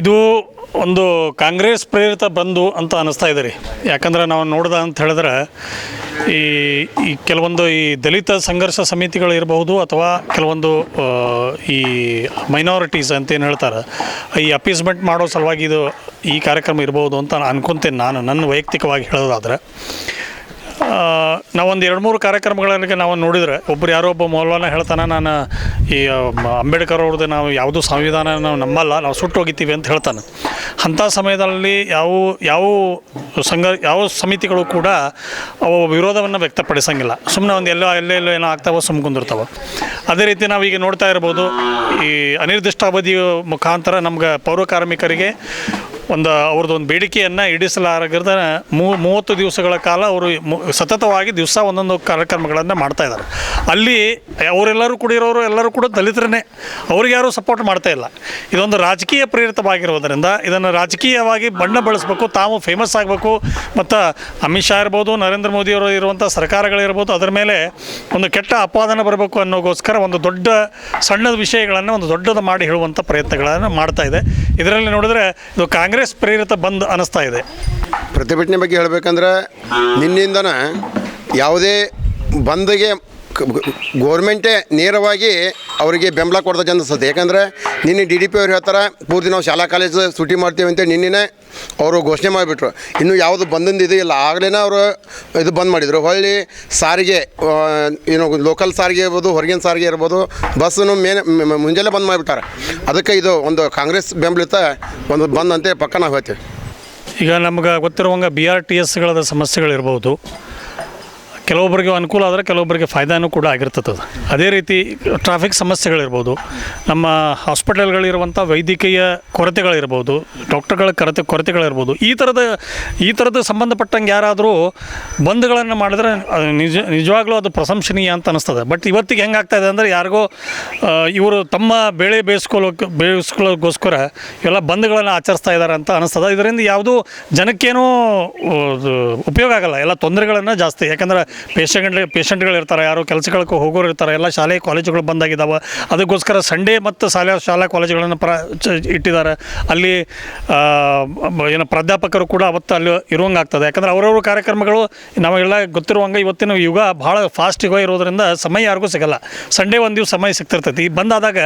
ಇದು ಒಂದು ಕಾಂಗ್ರೆಸ್ ಪ್ರೇರಿತ ಬಂದು ಅಂತ ಅನ್ನಿಸ್ತಾ ಇದೆ ರೀ. ಯಾಕಂದ್ರೆ ನಾವು ನೋಡ್ದ ಅಂತ ಹೇಳಿದ್ರೆ ಈ ಈ ಕೆಲವೊಂದು ಈ ದಲಿತ ಸಂಘರ್ಷ ಸಮಿತಿಗಳು ಇರಬಹುದು ಅಥವಾ ಕೆಲವೊಂದು ಈ ಮೈನಾರಿಟೀಸ್ ಅಂತ ಏನು ಹೇಳ್ತಾರೆ, ಈ ಅಪೀಸ್ಮೆಂಟ್ ಮಾಡೋ ಸಲುವಾಗಿ ಇದು ಈ ಕಾರ್ಯಕ್ರಮ ಇರ್ಬೋದು ಅಂತ ಅನ್ಕೊಂತೇನೆ ನಾನು, ನನ್ನ ವೈಯಕ್ತಿಕವಾಗಿ ಹೇಳೋದಾದ್ರೆ. ನಾವೊಂದು ಎರಡು ಮೂರು ಕಾರ್ಯಕ್ರಮಗಳಿಗೆ ನಾವು ನೋಡಿದರೆ ಒಬ್ಬರು ಯಾರೋ ಒಬ್ಬ ಮೌಲ್ವಾನ ಹೇಳ್ತಾನೆ, ನಾನು ಈ ಅಂಬೇಡ್ಕರ್ ಅವ್ರದ್ದು ನಾವು ಯಾವುದೂ ಸಂವಿಧಾನ ನಾವು ನಂಬಲ್ಲ ನಾವು ಸುಟ್ಟು ಹೋಗಿತ್ತೀವಿ ಅಂತ ಹೇಳ್ತಾನೆ. ಅಂಥ ಸಮಯದಲ್ಲಿ ಯಾವ ಯಾವ ಸಂಘ, ಯಾವ ಸಮಿತಿಗಳು ಕೂಡ ಅವು ವಿರೋಧವನ್ನು ವ್ಯಕ್ತಪಡಿಸಂಗಿಲ್ಲ. ಸುಮ್ಮನೆ ಒಂದು ಎಲ್ಲೋ, ಎಲ್ಲೇ, ಎಲ್ಲೋ ಏನೋ ಆಗ್ತಾವ ಸುಮ್ಮ ಕುಂದಿರ್ತಾವೆ. ಅದೇ ರೀತಿ ನಾವು ಈಗ ನೋಡ್ತಾ ಇರ್ಬೋದು, ಈ ಅನಿರ್ದಿಷ್ಟ ಅವಧಿಯ ಮುಖಾಂತರ ನಮ್ಗೆ ಪೌರ ಕಾರ್ಮಿಕರಿಗೆ ಒಂದು, ಅವ್ರದ್ದು ಒಂದು ಬೇಡಿಕೆಯನ್ನು ಈಡೇಸಲಾಗಿರ್ದ ಮೂ, ಮೂವತ್ತು ದಿವಸಗಳ ಕಾಲ ಅವರು ಸತತವಾಗಿ ದಿವಸ ಒಂದೊಂದು ಕಾರ್ಯಕ್ರಮಗಳನ್ನು ಮಾಡ್ತಾ ಇದ್ದಾರೆ. ಅಲ್ಲಿ ಅವರೆಲ್ಲರೂ ಕೂಡಿರೋರು, ಎಲ್ಲರೂ ಕೂಡ ದಲಿತರನ್ನೇ ಅವ್ರಿಗೆ ಯಾರೂ ಸಪೋರ್ಟ್ ಮಾಡ್ತಾ ಇಲ್ಲ. ಇದೊಂದು ರಾಜಕೀಯ ಪ್ರೇರಿತವಾಗಿರೋದರಿಂದ ಇದನ್ನು ರಾಜಕೀಯವಾಗಿ ಬಣ್ಣ ಬಳಸಬೇಕು, ತಾವು ಫೇಮಸ್ ಆಗಬೇಕು. ಮತ್ತು ಅಮಿತ್ ಶಾ ಇರ್ಬೋದು, ನರೇಂದ್ರ ಮೋದಿಯವರು ಇರುವಂಥ ಸರ್ಕಾರಗಳಿರ್ಬೋದು ಅದರ ಮೇಲೆ ಒಂದು ಕೆಟ್ಟ ಅಪವಾದನ ಬರಬೇಕು ಅನ್ನೋಗೋಸ್ಕರ ಒಂದು ದೊಡ್ಡ ಸಣ್ಣದ ವಿಷಯಗಳನ್ನು ಒಂದು ದೊಡ್ಡದು ಮಾಡಿ ಹೇಳುವಂಥ ಪ್ರಯತ್ನಗಳನ್ನು ಮಾಡ್ತಾ ಇದೆ. ಇದರಲ್ಲಿ ನೋಡಿದ್ರೆ ಇದು ಕಾಂಗ್ರೆಸ್ ಪ್ರೇರಿತ ಬಂದ್ ಅನ್ನಿಸ್ತಾ ಇದೆ. ಪ್ರತಿಭಟನೆ ಬಗ್ಗೆ ಹೇಳಬೇಕಂದ್ರೆ ನಿನ್ನಿಂದನೇ ಯಾವುದೇ ಬಂದ್ಗೆ ಗೋರ್ಮೆಂಟೇ ನೇರವಾಗಿ ಅವರಿಗೆ ಬೆಂಬಲ ಕೊಡ್ತದೆ ಅನಿಸ್ತದೆ ಯಾಕಂದರೆ ನಿನ್ನೆ ಡಿ ಡಿ ಪಿ ಅವ್ರು ಹೇಳ್ತಾರೆ, ಪೂರ್ತಿ ನಾವು ಶಾಲಾ ಕಾಲೇಜು ಸೂಟಿ ಮಾಡ್ತೀವಿ ಅಂತ ನಿನ್ನೆ ಅವರು ಘೋಷಣೆ ಮಾಡಿಬಿಟ್ರು. ಇನ್ನು ಯಾವುದು ಬಂದಿಂದ ಇದು ಇಲ್ಲ. ಆಗಲೇ ಅವರು ಇದು ಬಂದ್ ಮಾಡಿದರು. ಹೊಳ್ಳಿ ಸಾರಿಗೆ ಏನು ಲೋಕಲ್ ಸಾರಿಗೆ ಇರ್ಬೋದು, ಹೊರಗಿನ ಸಾರಿಗೆ ಇರ್ಬೋದು, ಬಸ್ಸನ್ನು ಮೇನ್ ಮುಂಜಾನೆ ಬಂದ್ ಮಾಡಿಬಿಟ್ಟಾರೆ. ಅದಕ್ಕೆ ಇದು ಒಂದು ಕಾಂಗ್ರೆಸ್ ಬೆಂಬಲಿತ ಒಂದು ಬಂದ್ ಅಂತೇಳಿ ಪಕ್ಕ ನಾವು ಹೇಳ್ತೀವಿ. ಈಗ ನಮ್ಗೆ ಗೊತ್ತಿರುವಂಗೆ ಬಿ ಆರ್ ಟಿ ಎಸ್ಗಳದ ಸಮಸ್ಯೆಗಳಿರ್ಬೋದು. ಕೆಲವೊಬ್ಬರಿಗೆ ಅನುಕೂಲ ಆದರೆ ಕೆಲವೊಬ್ಬರಿಗೆ ಫಾಯ್ದಾನೂ ಕೂಡ ಆಗಿರ್ತದೆ ಅದು. ರೀತಿ ಟ್ರಾಫಿಕ್ ಸಮಸ್ಯೆಗಳಿರ್ಬೋದು, ನಮ್ಮ ಹಾಸ್ಪಿಟಲ್ಗಳಿರುವಂಥ ವೈದ್ಯಕೀಯ ಕೊರತೆಗಳಿರ್ಬೋದು ಡಾಕ್ಟರ್ಗಳ ಕೊರತೆ ಕೊರತೆಗಳಿರ್ಬೋದು, ಈ ಥರದ ಈ ಥರದ ಸಂಬಂಧಪಟ್ಟಂಗೆ ಯಾರಾದರೂ ಬಂದ್ಗಳನ್ನು ಮಾಡಿದ್ರೆ ನಿಜ ನಿಜವಾಗ್ಲೂ ಅದು ಪ್ರಶಂಸನೀಯ ಅಂತ ಅನಿಸ್ತದೆ. ಬಟ್ ಇವತ್ತಿಗೆ ಹೆಂಗಾಗ್ತಾ ಇದೆ ಅಂದರೆ ಯಾರಿಗೋ ಇವರು ತಮ್ಮ ಬೆಳೆ ಬೇಯಿಸ್ಕೊಳ್ಳೋಕೆ ಬೇಯಿಸ್ಕೊಳ್ಳೋಕ್ಕೋಸ್ಕರ ಇವೆಲ್ಲ ಬಂದ್ಗಳನ್ನು ಆಚರಿಸ್ತಾ ಇದ್ದಾರೆ ಅಂತ ಅನಿಸ್ತದೆ. ಇದರಿಂದ ಯಾವುದೂ ಜನಕ್ಕೇನೂ ಉಪಯೋಗ ಆಗಲ್ಲ. ಎಲ್ಲ ತೊಂದರೆಗಳನ್ನು ಜಾಸ್ತಿ. ಯಾಕಂದ್ರೆ ಪೇಷಂಟ್ ಪೇಷಂಟ್ಗಳು ಇರ್ತಾರೆ, ಯಾರು ಕೆಲಸಗಳಿಗೆ ಹೋಗೋರು ಇರ್ತಾರೆ, ಎಲ್ಲ ಶಾಲೆ ಕಾಲೇಜುಗಳು ಬಂದಾಗಿದ್ದಾವೆ ಅದಕ್ಕೋಸ್ಕರ ಸಂಡೇ ಮತ್ತು ಶಾಲೆ, ಶಾಲಾ ಕಾಲೇಜುಗಳನ್ನು ಪ್ರ ಇಟ್ಟಿದ್ದಾರೆ. ಅಲ್ಲಿ ಏನು ಪ್ರಾಧ್ಯಾಪಕರು ಕೂಡ ಅವತ್ತು ಅಲ್ಲಿ ಇರುವಂಗೆ ಆಗ್ತದೆ. ಯಾಕಂದ್ರೆ ಅವರವ್ರ ಕಾರ್ಯಕ್ರಮಗಳು ನಾವೆಲ್ಲ ಗೊತ್ತಿರುವಂಗೆ ಇವತ್ತಿನ ಯುಗ ಭಾಳ ಫಾಸ್ಟ್ ಯುಗ ಇರೋದ್ರಿಂದ ಸಮಯ ಯಾರಿಗೂ ಸಿಗಲ್ಲ. ಸಂಡೇ ಒಂದು ದಿವಸ ಸಮಯ ಸಿಗ್ತಿರ್ತೈತಿ. ಬಂದಾದಾಗ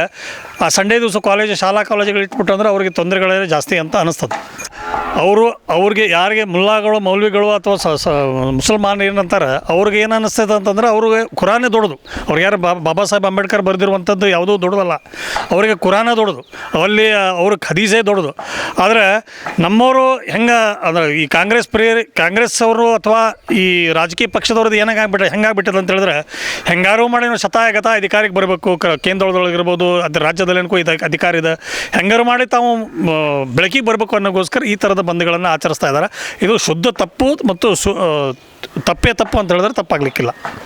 ಆ ಸಂಡೇ ದಿವಸ ಕಾಲೇಜು, ಶಾಲಾ ಕಾಲೇಜುಗಳು ಇಟ್ಬಿಟ್ಟು ಅಂದ್ರೆ ಅವ್ರಿಗೆ ತೊಂದರೆಗಳೇ ಜಾಸ್ತಿ ಅಂತ ಅನಿಸ್ತದೆ. ಅವರು, ಅವ್ರಿಗೆ ಯಾರಿಗೆ ಮುಲ್ಲಾಗಳು, ಮೌಲ್ವಿಗಳು ಅಥವಾ ಸ ಸ, ಮುಸಲ್ಮಾನ್ ಏನಂತಾರೆ, ಅವ್ರಿಗೆ ಏನು ಅನ್ನಿಸ್ತದೆ ಅಂತಂದ್ರೆ ಅವ್ರಿಗೆ ಕುರಾನೇ ದೊಡ್ಡದು. ಅವ್ರಿಗೆ ಯಾರು ಬಾಬಾ ಸಾಹೇಬ್ ಅಂಬೇಡ್ಕರ್ ಬರೆದಿರುವಂಥದ್ದು ಯಾವುದೂ ದೊಡ್ಡದಲ್ಲ. ಅವರಿಗೆ ಕುರಾನೇ ದೊಡ್ಡದು. ಅಲ್ಲಿ ಅವ್ರ ಖದೀಸೇ ದೊಡ್ಡದು. ಆದರೆ ನಮ್ಮವರು ಹೆಂಗೆ, ಅಂದ್ರೆ ಈ ಕಾಂಗ್ರೆಸ್ ಪ್ರೇರಿ ಕಾಂಗ್ರೆಸ್ ಅವರು ಅಥವಾ ಈ ರಾಜಕೀಯ ಪಕ್ಷದವ್ರದ್ದು ಏನಾಗ್ಬಿಟ್ಟೆ ಹೆಂಗಾಗ್ಬಿಟ್ಟದೆ ಅಂತ ಹೇಳಿದ್ರೆ, ಹೆಂಗಾರು ಮಾಡಿ ನಾವು ಶತಾಯಗತ ಅಧಿಕಾರಕ್ಕೆ ಬರಬೇಕು. ಕ ಕೇಂದ್ರದೊಳಗಿರ್ಬೋದು ಅದು ರಾಜ್ಯದಲ್ಲಿ ಏನಕ್ಕೂ ಇದು ಅಧಿಕಾರ ಇದೆ. ಹೆಂಗಾರು ಮಾಡಿ ತಾವು ಬೆಳಕಿಗೆ ಬರಬೇಕು ಅನ್ನೋಗೋಸ್ಕರ ಈ ಥರದ ಬಂದ್ಗಳನ್ನು ಆಚರಿಸ್ತಾ ಇದ್ದಾರೆ. ಇದು ಶುದ್ಧ ತಪ್ಪು ಮತ್ತು ಸು ತಪ್ಪೇ ತಪ್ಪು ಅಂತ ಹೇಳಿದ್ರೆ ತಪ್ಪಾಗಲಿಕ್ಕಿಲ್ಲ.